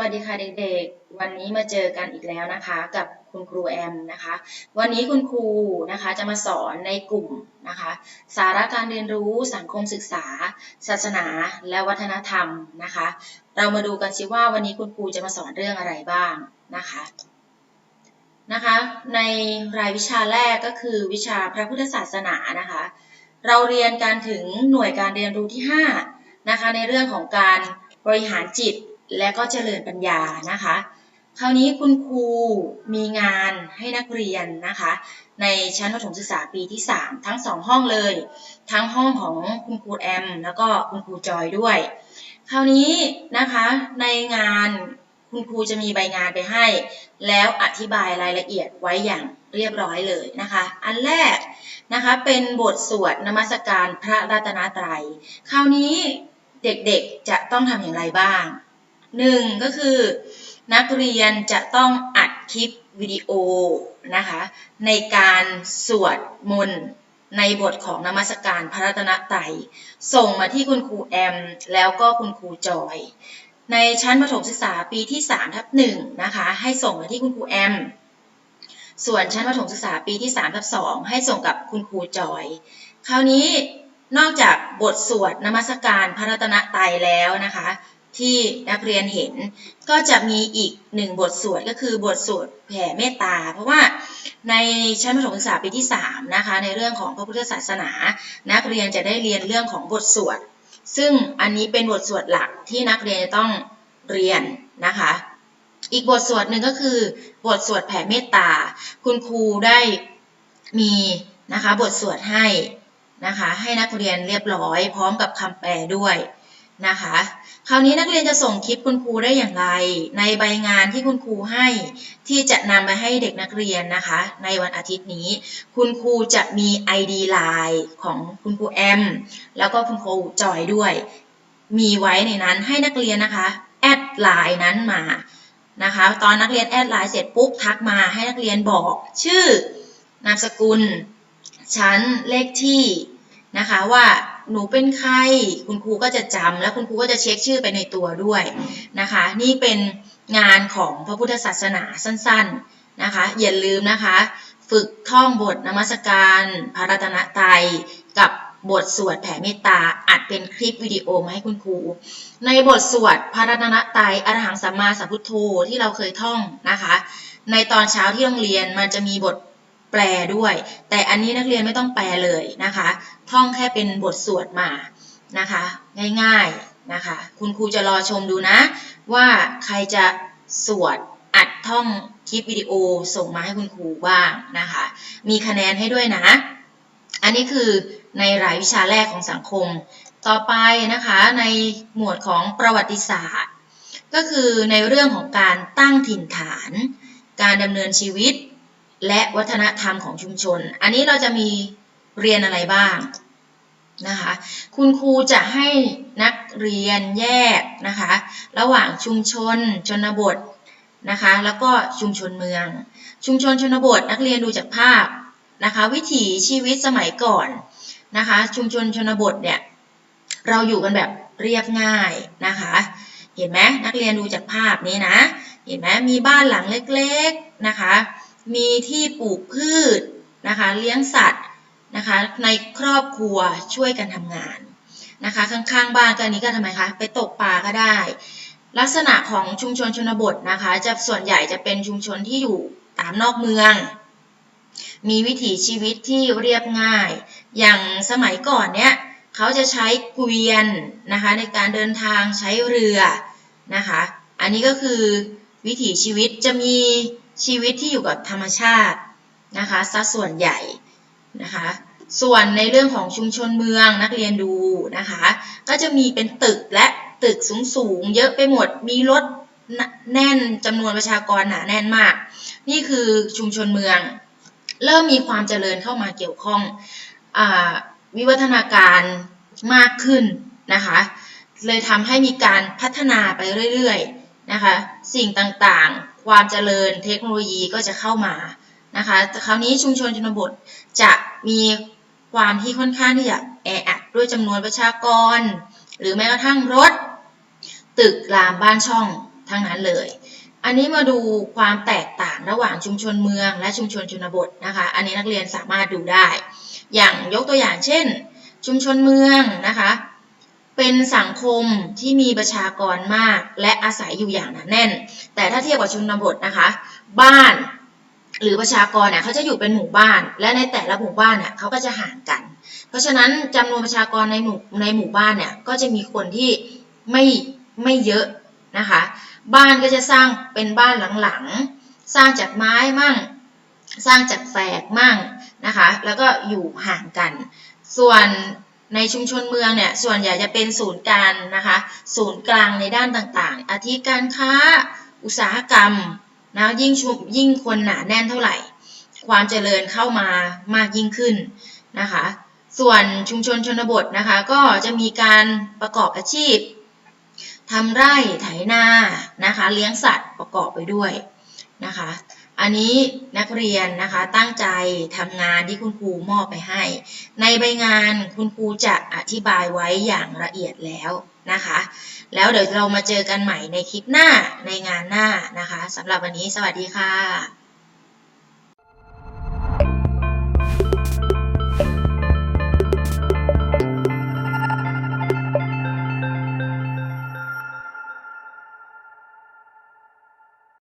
วัสดีค่ะเด็กๆ วันนี้มาเจอกันอีกแล้วนะคะกับคุณครูแอมนะคะ วันนี้คุณครูนะคะจะมาสอนในกลุ่มนะคะ สาระการเรียนรู้สังคมศึกษา ศาสนา และวัฒนธรรมนะคะ เรามาดูกันสิว่าวันนี้คุณครูจะมาสอนเรื่องอะไรบ้างนะคะนะคะ ในรายวิชาแรกก็คือวิชาพระพุทธศาสนานะคะ เราเรียนการถึงหน่วยการเรียนรู้ที่5นะคะในเรื่องของการบริหารจิต และก็เจริญปัญญานะคะ คราวนี้คุณครูมีงานให้นักเรียนนะคะ ในชั้นประถมศึกษาปีที่ 3 ทั้ง 2 ห้องเลย ทั้งห้องของคุณครูแอม แล้วก็คุณครูจอยด้วย คราวนี้นะคะในงานคุณครูจะมีใบงานไปให้ แล้วอธิบายรายละเอียดไว้อย่างเรียบร้อยเลยนะคะ อันแรกนะคะเป็นบทสวดนมัสการพระรัตนตรัย คราวนี้เด็กๆจะต้องทำอย่างไรบ้าง หนึ่งก็คือ นักเรียนจะต้องอัดคลิปวิดีโอนะคะในการสวดมนต์ในบทของนมัสการพระรัตนตรัยส่งมาที่คุณครูแอม แล้วก็คุณครูจอย ในชั้นประถมศึกษาปีที่3ทับหนึ่งนะคะให้ส่งมาที่คุณครูแอม ส่วนชั้นประถมศึกษาปีที่3ทับสองให้ส่งกับคุณครูจอย คราวนี้นอกจากบทสวดนมัสการพระรัตนตรัยแล้วนะคะ ที่นักเรียนเห็น ก็จะมีอีกหนึ่งบทสวดก็คือบทสวดแผ่เมตตา เพราะว่าในชั้นประถมศึกษาปีที่3นะคะในเรื่องของพระพุทธศาสนา นักเรียนจะได้เรียนเรื่องของบทสวด ซึ่งอันนี้เป็นบทสวดหลักที่นักเรียนจะต้องเรียนนะคะอีกบทสวดหนึ่งก็คือบทสวดแผ่เมตตา คุณครูได้มีนะคะบทสวดให้นะคะให้นักเรียนเรียบร้อย พร้อมกับคำแปลด้วย นะคะ คราวนี้นักเรียนจะส่งคลิปคุณครูได้อย่างไร ในใบงานที่คุณครูให้ ที่จะนำไปให้เด็กนักเรียนนะคะ ในวันอาทิตย์นี้ คุณครูจะมี ID Line ของคุณครูแอมแล้วก็คุณครูจอยด้วย มีไว้ในนั้นให้นักเรียนนะคะแอดไลน์นั้นมานะคะ ตอนนักเรียนแอดไลน์เสร็จปุ๊บทักมาให้นักเรียนบอกชื่อนามสกุลชั้นเลขที่นะคะว่า หนูเป็นใคร คุณครูก็จะจำแล้วคุณครูก็จะเช็คชื่อไปในตัวด้วยนะคะ นี่เป็นงานของพระพุทธศาสนาสั้น ๆนะคะ อย่าลืมนะคะ ฝึกท่องบทนมัสการพระรัตนตรัยกับบทสวดแผ่เมตตาอัดเป็นคลิปวิดีโอมาให้คุณครู ในบทสวดพระรัตนตรัยอรหังสัมมาสัมพุทโธที่เราเคยท่องนะคะ ในตอนเช้าที่โรงเรียนมันจะมีบท แปลด้วย แต่อันนี้นักเรียนไม่ต้องแปลเลยนะคะ ท่องแค่เป็นบทสวดมานะคะ ง่ายๆนะคะ คุณครูจะรอชมดูนะ ว่าใครจะสวดอัดท่องคลิปวิดีโอส่งมาให้คุณครูบ้างนะคะ มีคะแนนให้ด้วยนะ อันนี้คือในรายวิชาแรกของสังคม ต่อไปนะคะในหมวดของประวัติศาสตร์ ก็คือในเรื่องของการตั้งถิ่นฐาน การดำเนินชีวิต และวัฒนธรรมของชุมชน อันนี้เราจะมีเรียนอะไรบ้างนะคะ คุณครูจะให้นักเรียนแยกนะคะ ระหว่างชุมชนชนบทนะคะ แล้วก็ชุมชนเมือง ชุมชนชนบทนักเรียนดูจากภาพนะคะ วิถีชีวิตสมัยก่อนนะคะ ชุมชนชนบทเนี่ยเราอยู่กันแบบเรียบง่ายนะคะ เห็นไหมนักเรียนดูจากภาพนี้นะ เห็นไหมมีบ้านหลังเล็กๆนะคะ มีที่ปลูกพืชนะคะเลี้ยงสัตว์นะคะในครอบครัวช่วยกันทำงานนะคะข้างๆบ้านก็อันนี้ก็ทำไมคะไปตกปลาก็ได้ ลักษณะของชุมชนชนบทนะคะจะส่วนใหญ่จะเป็นชุมชนที่อยู่ตามนอกเมือง มีวิถีชีวิตที่เรียบง่าย อย่างสมัยก่อนเนี้ยเขาจะใช้เกวียนนะคะในการเดินทางใช้เรือนะคะ อันนี้ก็คือวิถีชีวิตจะมี ชีวิตที่อยู่กับธรรมชาตินะคะซะส่วนใหญ่นะคะส่วนในเรื่องของชุมชนเมืองนักเรียนดูนะคะก็จะมีเป็นตึกและตึกสูงๆเยอะไปหมดมีรถแน่นจำนวนประชากรหนาแน่นมาก นี่คือชุมชนเมือง เริ่มมีความเจริญเข้ามาเกี่ยวข้องอวิวัฒนาการมากขึ้นนะคะเลยทำให้มีการพัฒนาไปเรื่อยๆนะคะสิ่งต่างๆ ความเจริญเทคโนโลยีก็จะเข้ามานะคะแต่คราวนี้ชุมชนชนบทจะมีความที่ค่อนข้างที่จะแออัดด้วยจำนวนประชากร หรือแม้กระทั่งรถ ตึกรามบ้านช่องทั้งนั้นเลย อันนี้มาดูความแตกต่างระหว่างชุมชนเมืองและชุมชนชนบทนะคะ อันนี้นักเรียนสามารถดูได้ อย่างยกตัวอย่างเช่น ชุมชนเมืองนะคะ เป็นสังคมที่มีประชากรมากและอาศัยอยู่อย่างหนาแน่น แต่ถ้าเทียบกับชนบทนะคะ บ้านหรือประชากรเนี่ยเขาจะอยู่เป็นหมู่บ้าน และในแต่ละหมู่บ้านเนี่ยเขาก็จะห่างกัน เพราะฉะนั้นจำนวนประชากรในหมู่ในหมู่บ้านเนี่ยก็จะมีคนที่ไม่ไม่เยอะนะคะ บ้านก็จะสร้างเป็นบ้านหลังๆ สร้างจากไม้มั่ง สร้างจากแฝกมั่งนะคะ แล้วก็อยู่ห่างกัน ส่วน ในชุมชนเมืองเนี่ยส่วนใหญ่จะเป็นศูนย์กลางนะคะศูนย์กลางในด้านต่างๆ อาทิการค้า อุตสาหกรรมนะยิ่งชุมยิ่งคนหนาแน่นเท่าไหร่ ความเจริญเข้ามามากยิ่งขึ้นนะคะส่วนชุมชนชนบทนะคะก็จะมีการประกอบอาชีพทำไร่ไถนานะคะเลี้ยงสัตว์ประกอบไปด้วยนะคะ อันนี้นักเรียนนะคะตั้งใจทำงานที่คุณครูมอบไปให้ ในใบงานคุณครูจะอธิบายไว้อย่างละเอียดแล้วนะคะ แล้วเดี๋ยวเรามาเจอกันใหม่ในคลิปหน้าในงานหน้านะคะสำหรับวันนี้สวัสดีค่ะ